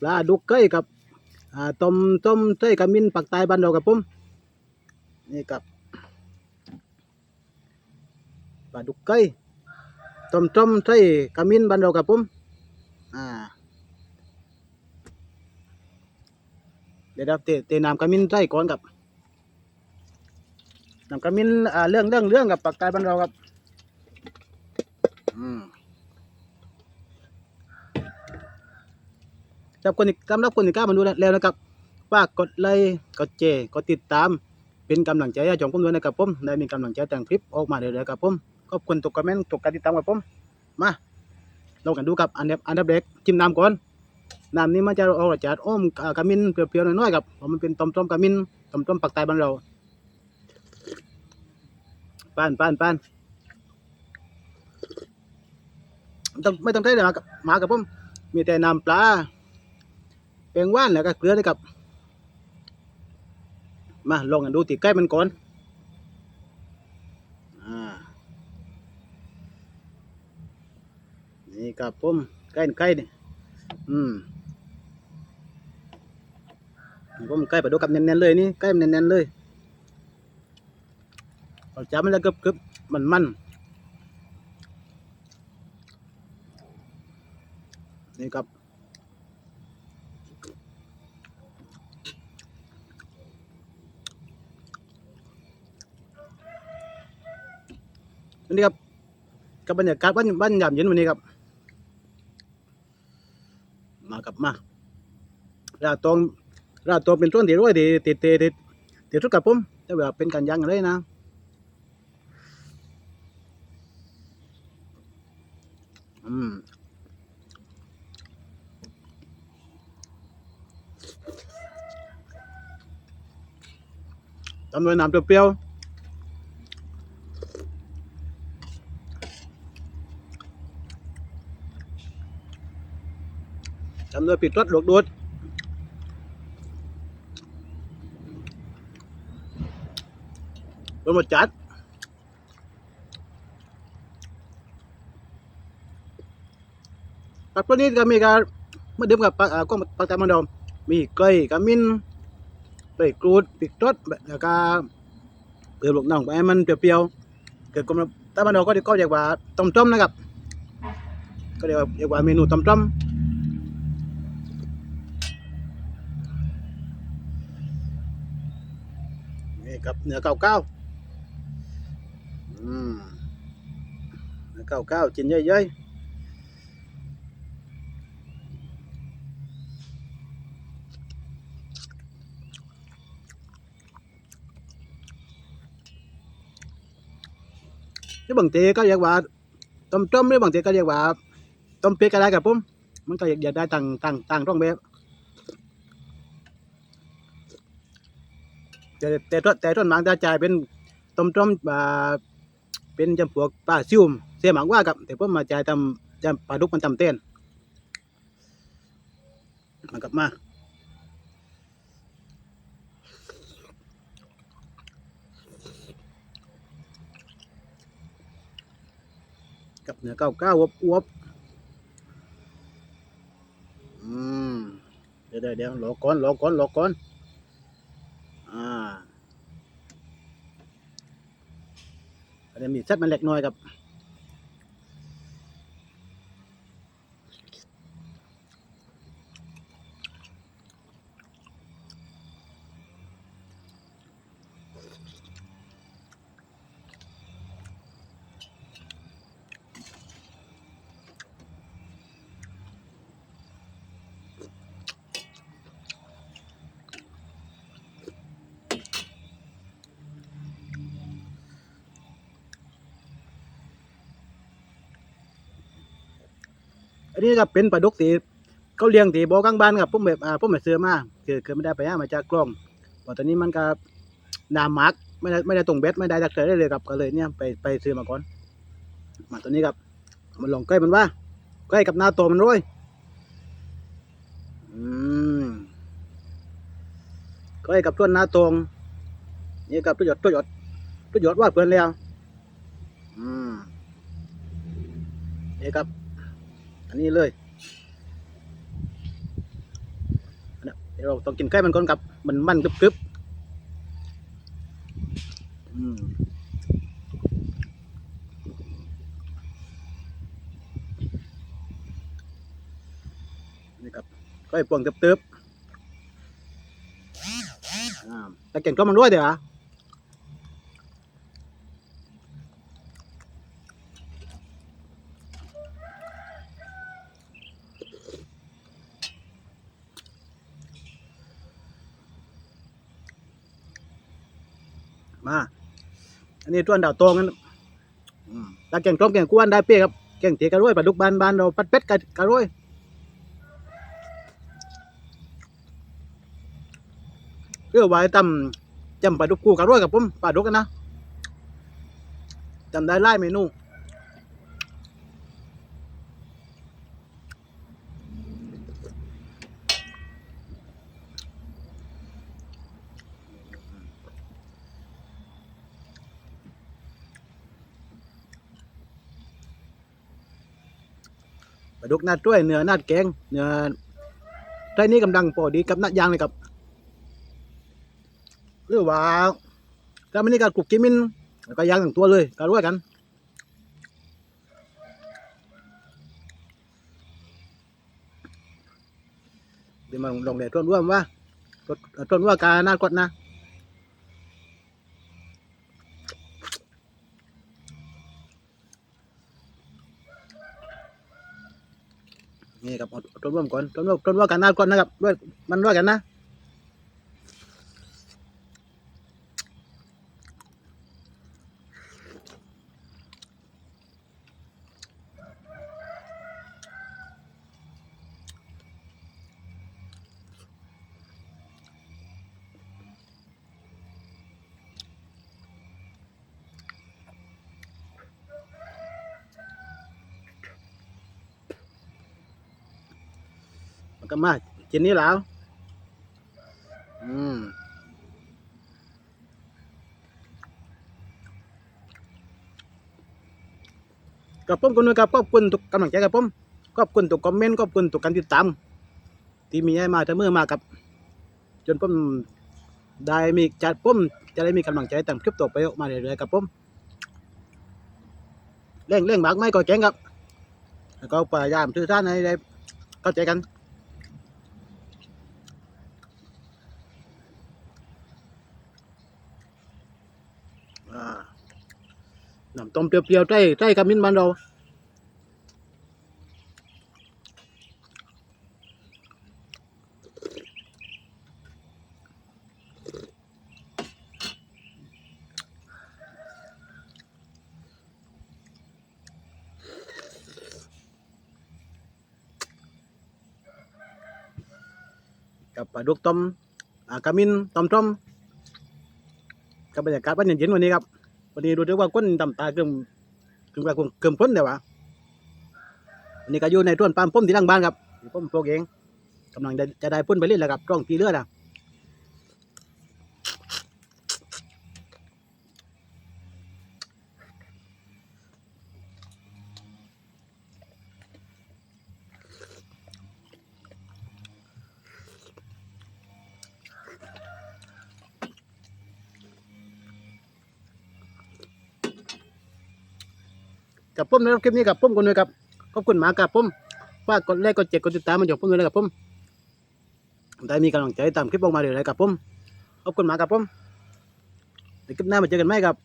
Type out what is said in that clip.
ปลาดุกเกยกับอ่าต้มต้มใส่กระมินปักตายบ้านเรากับผมนี่กับปลาดุกเกยต้มต้มใส่กระมินบ้านเรากับผมอ่าเดี๋ยวเตะเตะน้ำกระมินใส่ก่อนกับน้ำกระมินอ่าเรื่องเรื่องเรื่องกับปักตายบ้านเราครับอืมับคนสำหรับคนที่กล้ามาดูแล้วนะครับฝากกดไลค์กดแชร์กดติดตาม เป็นกำลังใจให้ช่องผมด้วยนะครับผมได้มีกำลังใจแต่งคลิปออกมาเรื่อยๆครับผมขอบคุณทุกคอมเมนต์ทุกการติดตามครับผมมาเรากันดูครับอันดับอันดับแรกจิ้มน้ำก่อนน้ำนี้มันจะเอาจัดอ้อมกระมินเปรี้ยวๆน้อยๆครับเพราะมันเป็นต้มๆกระมินต้มๆปักใต้บ้านเราปานปานปานไม่ต้องไม่ต้องใช้เลยมากับมากับผมมีแต่น้ำปลา แปลงว่านแล้วก็เกลือเลยครับ มาลองกันดูติใกล้มันก่อนอ่านี่ครับผมใกล้ใกล้นี่อืมผมใกล้ไปดูกับแน่นๆเลยนี่ใกล้แน่นๆเลยเอาจับมันแล้วกึบๆมันมันนี่ครับ นนี้ครับกับบรรยากาศบ้านบ้านยามเย็นวันนี้ครับ มากับมาราตองราตองเป็นต้นที่ร้อยที่ติดติดติดติดทุกกับผมแต่ว่าเป็นการยังอะไรนะอืมตำด้วยน้ำเปรี้ยวๆ ทำโดยปิดรถหลวกดูดรถมดจัดปักตัวนี้ก็มีการเมื่อเดิมกับปักอ่ากล้องปักตามันดอมมีเกยกระมินใบกรูดปิดรถแล้วก็เปลือกลูกน้องไปมันเปรี้ยวๆเกิดกลมตามันดอมก็เรียกก็เรียกว่าต้มๆนะครับก็เรียกว่าเรียกว่าเมนูต้มๆ ครับเนื้อเก้าเก้าอืมเนื้อเก้าเก้ากินเยอะๆที่บางทีก็เรียกว่าต้มต้มหรือบางทีก็เรียกว่าต้มเป็ดก็ได้ครับผมมันก็อยากได้ต่างต่างต่างต้องแบบ แต่แต่ต้นแต่ต้นหมากจะจ่ายเป็นต้มต้มอ่าเป็นจำพวกปลาซิวมเสียหมากว่ากับแต่ผมมาจ่ายทำจำปลาดุกมันจำเต้นมากลับมากับเนื้อเก้าเก้าอวบอวบอืมเดี๋ยวเดี๋ยวเดี๋ยวรอก่อนรอก่อนรอก่อน อ่าอั นนี้มีเซตมันเล็กน้อยครับ อันนี้ก็เป็นปลาดุกสีเขาเลี้ยงตีบ่อข้างบ้านครับผมแบบอ่าผมไปซื้อมาคือคือไม่ได้ไปหามาจากกล้องพราะตอนนี้มันก็น้ำหมักไม่ได้ไม่ได้ตรงเบ็ดไม่ได้ดักเตอได้เลยครับก็เลยเนี่ยไปไปซื้อมาก่อนมาตัวนี้ครับ มันลองใกล้มันว่าใกล้กับหน้าตัวมันร้อยอืมใกล้กับต้นหน้าตรงนี่กับตัวหยดตัวหยดตัวหยดว่าเพื่อนแล้วอืมนี่ครับ อันนี้เลยเดี๋ยวเราต้องกินไก่มันก่อนครับ มันมันกรึบกรึบนี่ครับก็ไอ้พวงเติบๆอ่าแต่เก่งก็มันด้วยเดี๋ยวอะ มา อันนี้ต้วนดาวโตงกันตาแก่งต้มแก่งกวนได้เปี้ยครับ แก่งเตะกระรวยปลาดุกบานบานเราปัดเป็ดกะกระรวยเพื่อไว้ตำจำปลาดุกกูกระรวยกับผมปลาดุกกันนะจำได้ไล่เมนู ปลาดุกนาดด้วยเนื้อนาดแกงเนื้อไทนี้กำลังพอดีกับนาดยางเลยครับหรือว่าถ้าไม่นี่ก็กรุบกิมินแล้วก็ยางทั้งตัวเลยกระรวยกันเดี๋ยวมาลองเดี๋ยวต้นร่วมว่าต้นต้ว่ากาหน้ากดนะ นี่ครับทดร่วมก่อนทดร่วมต้นว่ากันหน้ากดนนะครับด้วยมันว่ากันนะ ก็มาเจนนี้แล้ว อืมกับผมคนนึงครับขอบคุณทุกกำลังใจกับผมขอบคุณทุกคอมเมนต์ขอบคุณทุกการติดตาม ที่มีให้มาแต่เมื่อมากับ จนผมได้มีจัดผมจะได้มีกำลังใจแต่งคลิปต่อไปออกมาเรื่อยๆกับผมเร่งเร่งบากไม่ก็แจ้งครับแล้วก็พยายามสื่อสารให้ได้เข้าใจกัน น้ำต้มเปรี้ยวๆใส่ใส่ขมิ้นบ้านเรากับปลาดุกต้มอ่ามินต้มต้มกับบรรยากาศวันเย็นๆวันนี้ครับ วันนี้ดูด้วยว่าก้นดำตาเกิมเกิมกว่าเกิมพ้นเดี๋ยววะวันนี้ก็อยู่ในต้นปามพุ่มที่รังบ้านครับพุ่มปลูกเองกำลังจะจะได้พ่นไปเรื่อยแล้วครับร่องปีเลือดอะ กับผมในคลิปนี้กับผมคนนึงครับขอบคุณมากครับผมฝากกดไลค์กดแชร์กดติดตามมาจากผมด้วยนะครับผมได้มีกำลังใจตามคลิปออกมาเรื่อยๆครับผมขอบคุณมากครับผมในคลิปหน้ามาเจอกันไหมครับ